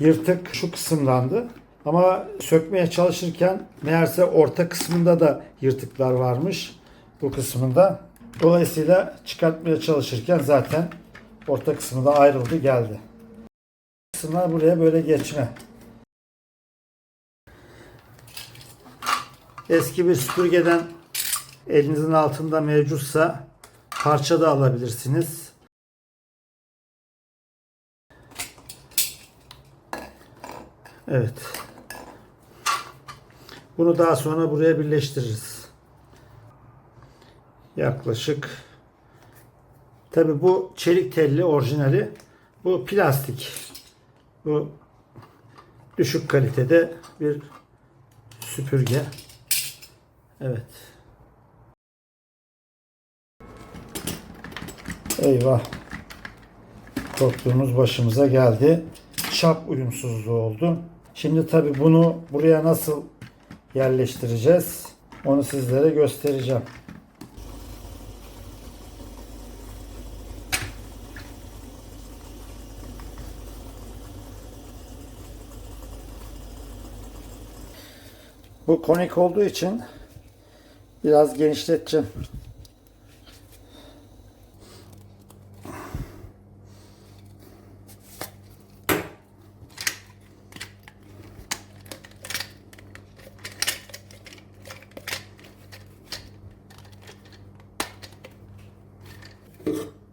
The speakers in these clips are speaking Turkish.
yırtık şu kısımdandı. Ama sökmeye çalışırken meğerse orta kısmında da yırtıklar varmış. Bu kısmında. Dolayısıyla çıkartmaya çalışırken zaten orta kısmı da ayrıldı geldi. Kısımlar buraya böyle geçme. Eski bir süpürgeden elinizin altında mevcutsa parça da alabilirsiniz. Evet. Bunu daha sonra buraya birleştiririz. Yaklaşık Tabi bu çelik telli orijinali. Bu plastik. Bu düşük kalitede bir süpürge. Evet. Eyvah. Korktuğumuz başımıza geldi. Çap uyumsuzluğu oldu. Şimdi tabi bunu buraya nasıl yerleştireceğiz? Onu sizlere göstereceğim. Bu konik olduğu için biraz genişleteceğim. you.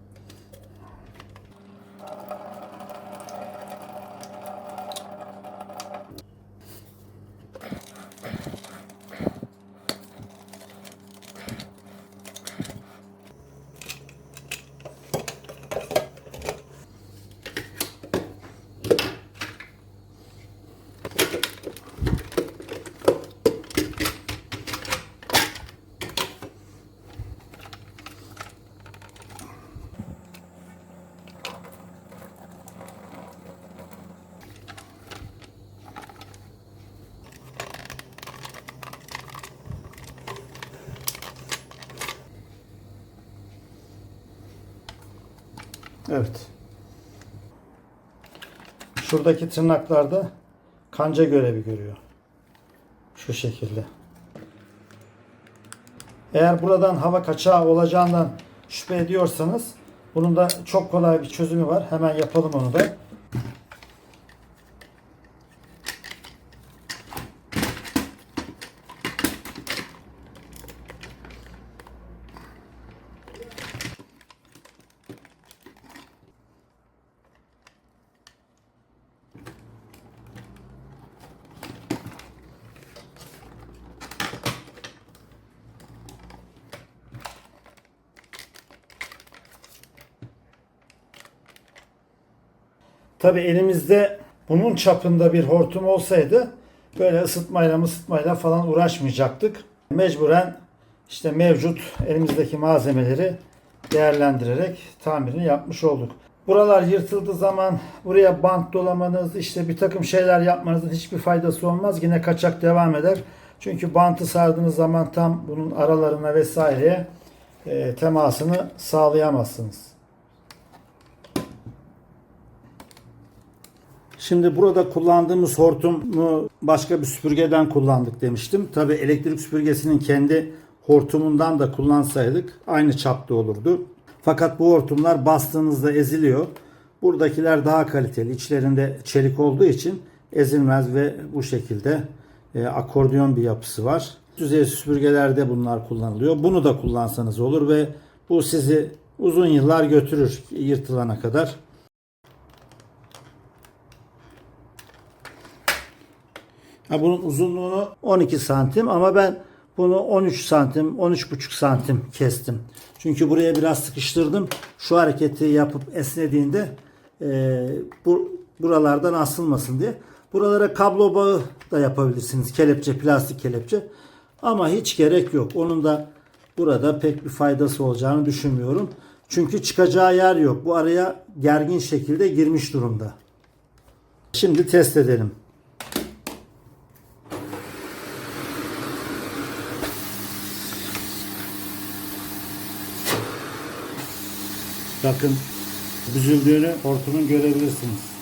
Evet. Şuradaki tırnaklarda kanca görevi görüyor. Şu şekilde. Eğer buradan hava kaçağı olacağından şüphe ediyorsanız bunun da çok kolay bir çözümü var. Hemen yapalım onu da. Tabi elimizde bunun çapında bir hortum olsaydı böyle ısıtmayla ısıtmayla falan uğraşmayacaktık. Mecburen işte mevcut elimizdeki malzemeleri değerlendirerek tamirini yapmış olduk. Buralar yırtıldığı zaman buraya bant dolamanız, işte bir takım şeyler yapmanızın hiçbir faydası olmaz. Yine kaçak devam eder. Çünkü bantı sardığınız zaman tam bunun aralarına vesaireye e, temasını sağlayamazsınız. Şimdi burada kullandığımız hortumu başka bir süpürgeden kullandık demiştim. Tabi elektrik süpürgesinin kendi hortumundan da kullansaydık aynı çapta olurdu. Fakat bu hortumlar bastığınızda eziliyor. Buradakiler daha kaliteli. İçlerinde çelik olduğu için ezilmez ve bu şekilde e, akordeon bir yapısı var. Düzey süpürgelerde bunlar kullanılıyor. Bunu da kullansanız olur ve bu sizi uzun yıllar götürür yırtılana kadar. Ha, bunun uzunluğunu 12 santim ama ben bunu 13 santim, 13,5 santim kestim. Çünkü buraya biraz sıkıştırdım. Şu hareketi yapıp esnediğinde e, bu buralardan asılmasın diye. Buralara kablo bağı da yapabilirsiniz. Kelepçe, plastik kelepçe. Ama hiç gerek yok. Onun da burada pek bir faydası olacağını düşünmüyorum. Çünkü çıkacağı yer yok. Bu araya gergin şekilde girmiş durumda. Şimdi test edelim. Bakın büzüldüğünü hortumun görebilirsiniz.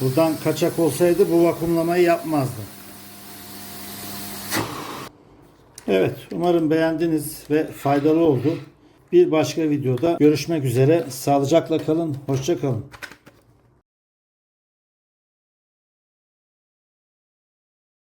Buradan kaçak olsaydı bu vakumlamayı yapmazdı. Evet umarım beğendiniz ve faydalı oldu. Bir başka videoda görüşmek üzere. Sağlıcakla kalın. Hoşça kalın.